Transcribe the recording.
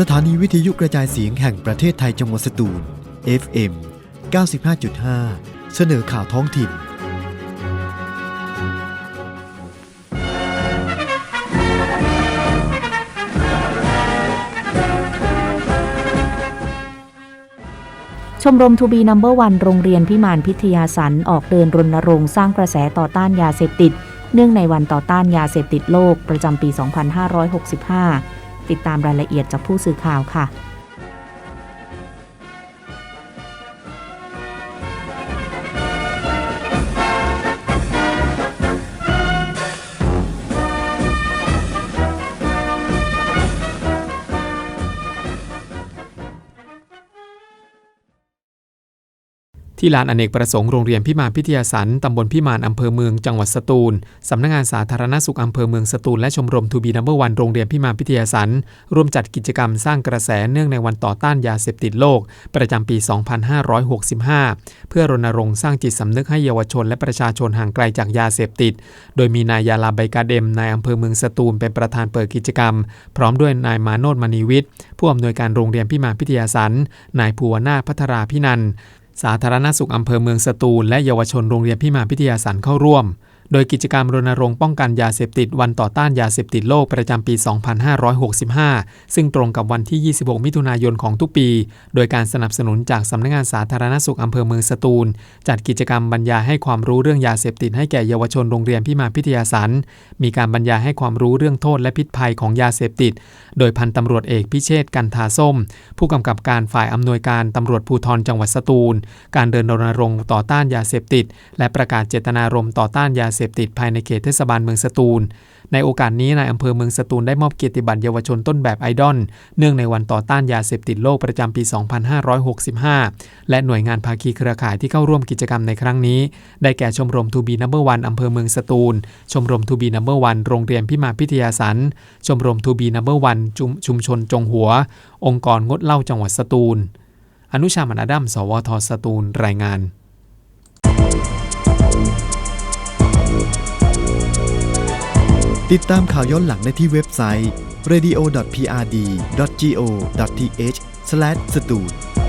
สถานีวิทยุกระจายเสียงแห่งประเทศไทยจังหวัดสตูล FM 95.5 เสนอข่าวท้องถิ่น ชมรมทูบีนัมเบอร์วันโรงเรียนพิมานพิทยาสันออกเดินรณรงค์สร้างกระแสต่อต้านยาเสพติด เนื่องในวันต่อต้านยาเสพติดโลกประจำปี 2565 ติดตามรายละเอียดจากผู้สื่อข่าวค่ะ ที่ลานอเนกประสงค์โรงเรียนพิมานพิทยาสันตำบลพิมานอำเภอเมืองจังหวัดสตูลสำนักงานสาธารณสุขอำเภอเมืองสตูลและชมรมทูบีนัมเบอร์วันโรงเรียนพิมานพิทยาสันร่วมจัดกิจกรรมสร้างกระแสเนื่องในวันต่อต้านยาเสพติดโลก ประจำปี 2565 เพื่อรณรงค์สร้างจิตสำนึกให้เยาวชน และประชาชนห่างไกลจากยาเสพติด โดยมีนายยาลาไบกาเดมนายอำเภอเมืองสตูลเป็นประธานเปิดกิจกรรม พร้อมด้วยนายมาโนดมณีวิทย์ผู้อำนวยการโรงเรียนพิมานพิทยาสันนายภูวนาพัทราพินัน สาธารณสุขอำเภอเมืองสตูล และเยาวชนโรงเรียนพิมานพิทยาสันเข้าร่วม โดยกิจกรรมรณรงค์ป้องกันยาเสพติดวันต่อต้านยาเสพติดโลกประจำปี 2565 ซึ่งตรงกับวันที่ 26 มิถุนายนของทุกปี โดยการสนับสนุนจากสำนักงานสาธารณสุขอำเภอเมืองสตูล จัดกิจกรรมบรรยายให้ความรู้เรื่องยาเสพติดให้แก่เยาวชนโรงเรียนพิมาพิทยาสันมีการบรรยายให้ความรู้เรื่องโทษและพิษภัยของยาเสพติด โดยพันตำรวจเอกพิเชษกันทาส้ม ผู้กำกับการฝ่ายอำนวยการตำรวจภูธรจังหวัดสตูล การเดินรณรงค์ต่อต้านยาเสพติด และประกาศเจตนารมณ์ต่อต้านยาเสพติดภายในเขตเทศบาลเมืองสตูล ในโอกาสนี้นายอำเภอเมืองสตูลได้มอบเกียรติบัตรเยาวชนต้นแบบไอดอลเนื่องในวันต่อต้านยาเสพติดโลกประจำปี 2565 และหน่วยงานภาคีเครือข่ายที่เข้าร่วมกิจกรรมในครั้งนี้ ได้แก่ชมรมทูบีนัมเบอร์วันอำเภอเมืองสตูล ชมรมทูบีนัมเบอร์วันโรงเรียนพิมาพิทยาสันชมรมทูบีนัมเบอร์วันชุมชนจงหัว องค์กรงดเหล้าจังหวัดสตูล อนุชามันอดัมสวทสตูลรายงาน ติดตามข่าวย้อนหลังได้ที่เว็บไซต์ radio.prd.go.th/stud